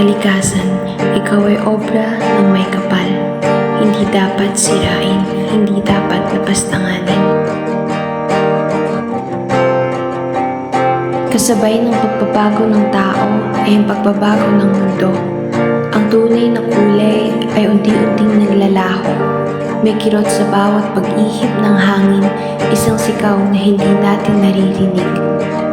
kalikasan, ikaw ay obra ng may kapal. Hindi dapat sirain, hindi dapat lapastanganin. Kasabay ng pagbabago ng tao ay ang pagbabago ng mundo. Ang tunay na kulay ay unti-unting naglalaho. May kirot sa bawat pag-ihip ng hangin, isang sikaw na hindi natin naririnig.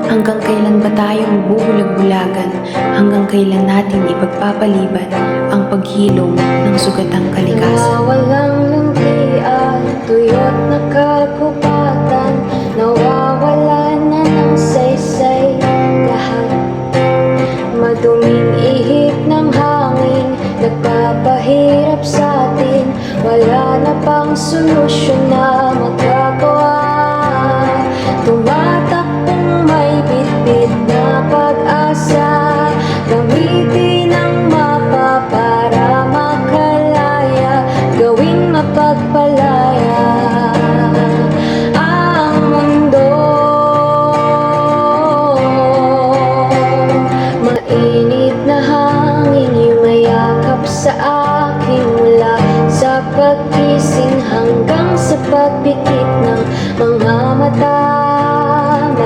Hanggang kailan ba tayo mabubulag-bulagan? Hanggang kailan natin ipagpapaliban ang paghilom ng sugatang kalikasan? Nawawalang luntian, tuyot na kagubatan Nawawala na ng saysay lahat Maduming ihip ng hangin Nagpapahirap sa atin Wala na pang solusyon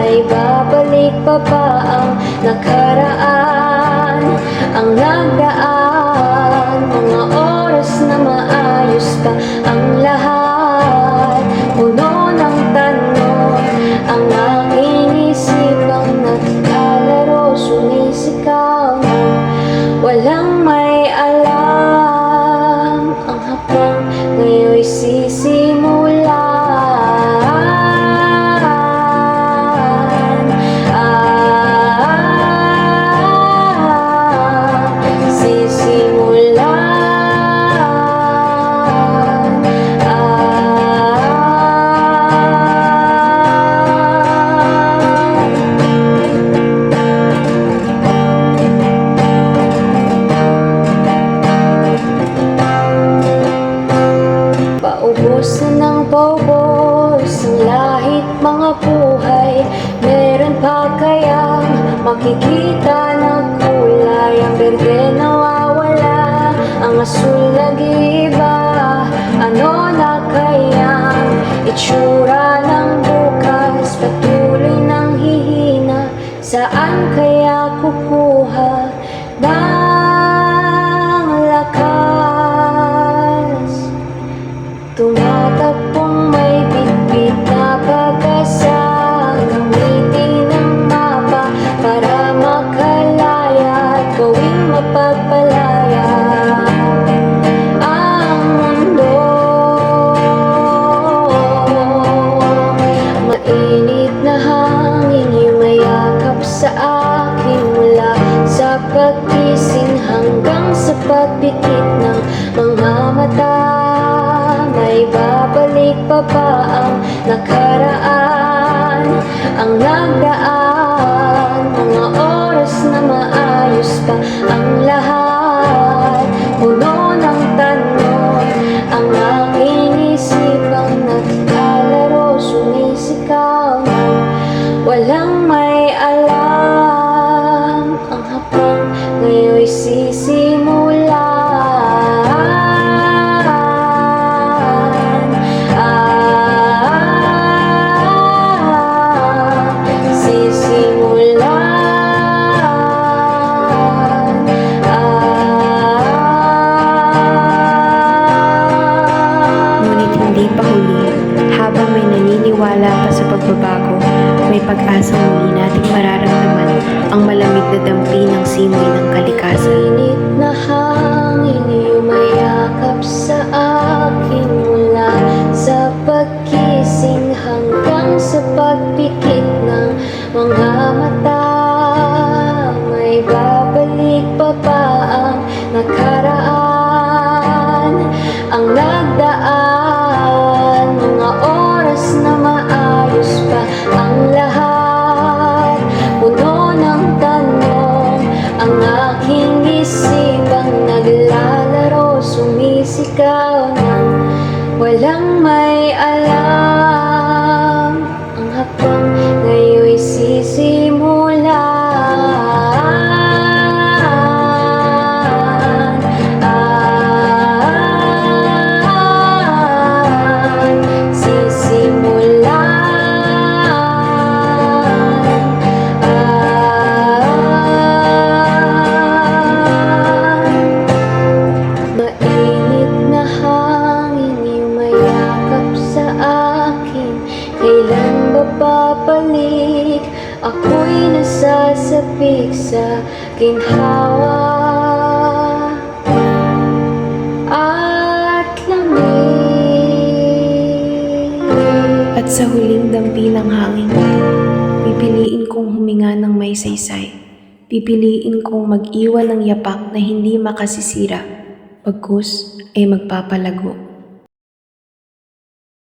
May babalik pa ba ang nakaraan? Ang nagdaan Mga oras na maayos pa ang lahat. Puno ng tanong Ang aking isipang nagkalaro Sumisigaw. Na walang may alam Paubos na ng paubos ang lahit mga buhay. Meron pa kayang makikita na kulay? Ang berde nawawala, ang asul nag-iiba Ano na kayang itsura ng bukas? Patuloy nang hihina, saan kaya kukuha pagpikit ng mga mata. May babalik pa ba ang nakaraan? Ang nagdaan may pag-asang muli nating mararamdaman ang malamig na dampi ng simoy ng kalikasan. Init na hangin yumayakap sa akin mula sa pagkising hanggang sa pagpikit ng mga mata. Aking isipang naglalaro, sumisigaw ng walang may nasasapik sa ginhawa At lamig At sa huling dampi ng hangin, pipiliin kong huminga ng may saysay. Pipiliin kong mag-iwan ng yapak na hindi makasisira, pagkus ay magpapalago.